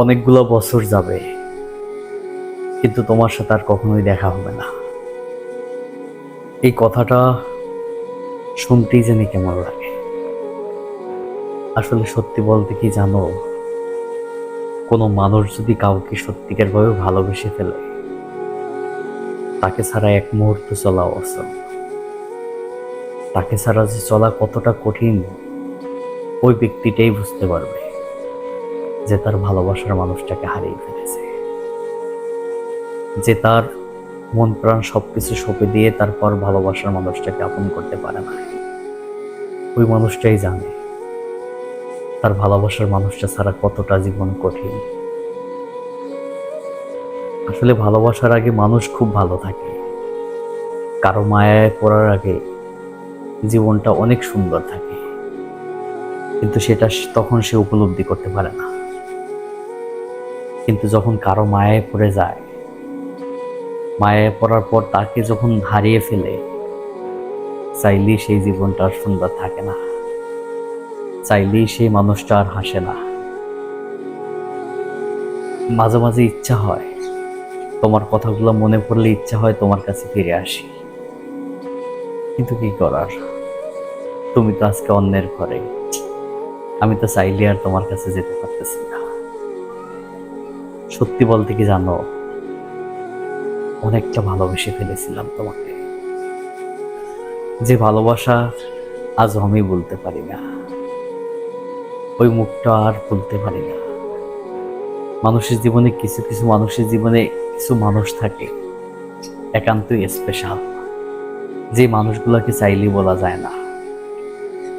অনেকগুলো বছর যাবে, কিন্তু তোমার সাথে আর কখনোই দেখা হবে না। এই কথাটা শুনতেই জানি কেমন লাগে। আসলে সত্যি বলতে কি জানো, কোনো মানুষ যদি কাউকে সত্যিকার ভাবে ভালোবেসে ফেলে, তাকে ছাড়া এক মুহূর্ত চলা অসম তাকে ছাড়া যে চলা কতটা কঠিন, ওই ব্যক্তিটাই বুঝতে পারবে। যে তার ভালোবাসার মানুষটাকে হারিয়ে ফেলেছে। যে তার মন প্রাণ সবকিছু সঁপে দিয়ে তারপর ভালোবাসার মানুষটাকে আপন করতে পারে না। ওই মানুষটাই জানে, তার ভালোবাসার মানুষটা ছাড়া কতটা জীবন কঠিন। আসলে ভালোবাসার আগে মানুষ খুব ভালো থাকে। কারও মায়ায় পড়ার আগে জীবনটা অনেক সুন্দর থাকে। কিন্তু সেটা তখন সে উপলব্ধি করতে পারে না। কিন্তু যখন কারও মায়ায় পড়ে যায়, মায়ায় পড়ার পর তাকে যখন হারিয়ে ফেলে, চাইলেই সেই জীবনটা আর সুন্দর থাকে না। চাইলেই সেই মানুষটা আর হাসে না। মাঝে মাঝে ইচ্ছা হয়, তোমার কথাগুলো মনে পড়লে ইচ্ছা হয় তোমার কাছে ফিরে আসি। কিন্তু কি করার? তুমি তো আজকে অন্যের ঘরে। আমি তো চাইলে আর তোমার কাছে যেতে পারতেছি না। সত্যি বলতে কি জানো? অনেকটা ভালোবেসে ফেলেছিলাম তোমাকে। যে ভালোবাসা আজ আমি বলতে পারি না। ওই মুখটা আর বলতে পারি না। মানুষের জীবনে কিছু কিছু মানুষের জীবনে কিছু মানুষ থাকে, একান্তই স্পেশাল যে মানুষগুলোকে চাইলেই বলা যায় না।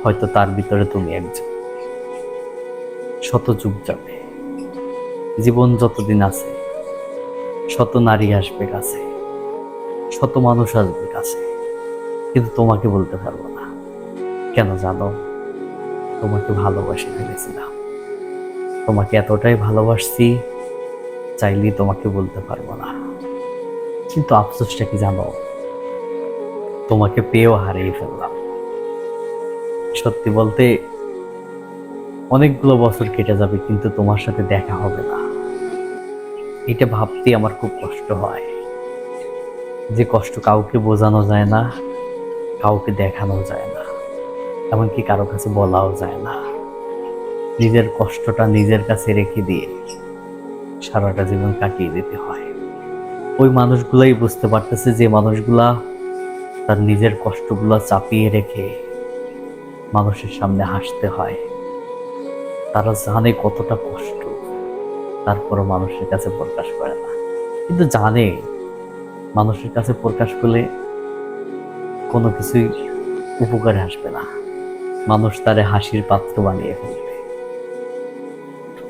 হয়তো তার ভিতরে তুমি একজন। শত যুগ যাবে। জীবন যতদিন আছে, শত নারী আসবে কাছে, শত মানুষ আসবে কাছে, কিন্তু তোমাকে বলতে পারব না। কেন জানো? তোমাকে ভালোবাসে ফেলেছিলাম। তোমাকে এতটাই ভালোবাসছি, চাইলেই তোমাকে বলতে পারব না। কিন্তু আফসোসটা কি জানো? তোমাকে পেয়েও হারিয়ে ফেললাম। সত্যি বলতে, অনেকগুলো বছর কেটে যাবে, কিন্তু তোমার সাথে দেখা হবে না। এটা ভাবতে আমার খুব কষ্ট হয়। যে কষ্ট কাউকে বোঝানো যায় না, কাউকে দেখানো যায় না, এমনকি কারও কাছে বলাও যায় না। নিজের কষ্টটা নিজের কাছে রেখে দিয়ে সারাটা জীবন কাটিয়ে দিতে হয়। ওই মানুষগুলাই বুঝতে পারতেছে যে মানুষগুলা তার নিজের কষ্টগুলো চাপিয়ে রেখে মানুষের সামনে হাসতে হয়। তারা জানে কতটা কষ্ট। তারপরও মানুষের কাছে প্রকাশ করে না। কিন্তু জানে, মানুষের কাছে প্রকাশ করলে কোনো কিছুই উপকারে আসবে না। মানুষ তারে হাসির পাত্র বানিয়ে ফেলবে।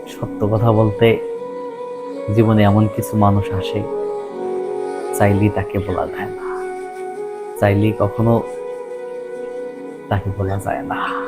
সত্য কথা বলতে, জীবনে এমন কিছু মানুষ আসে, চাইলেই তাকে বলা যায় না। চাইলেই কখনো তাকে বলা যায় না।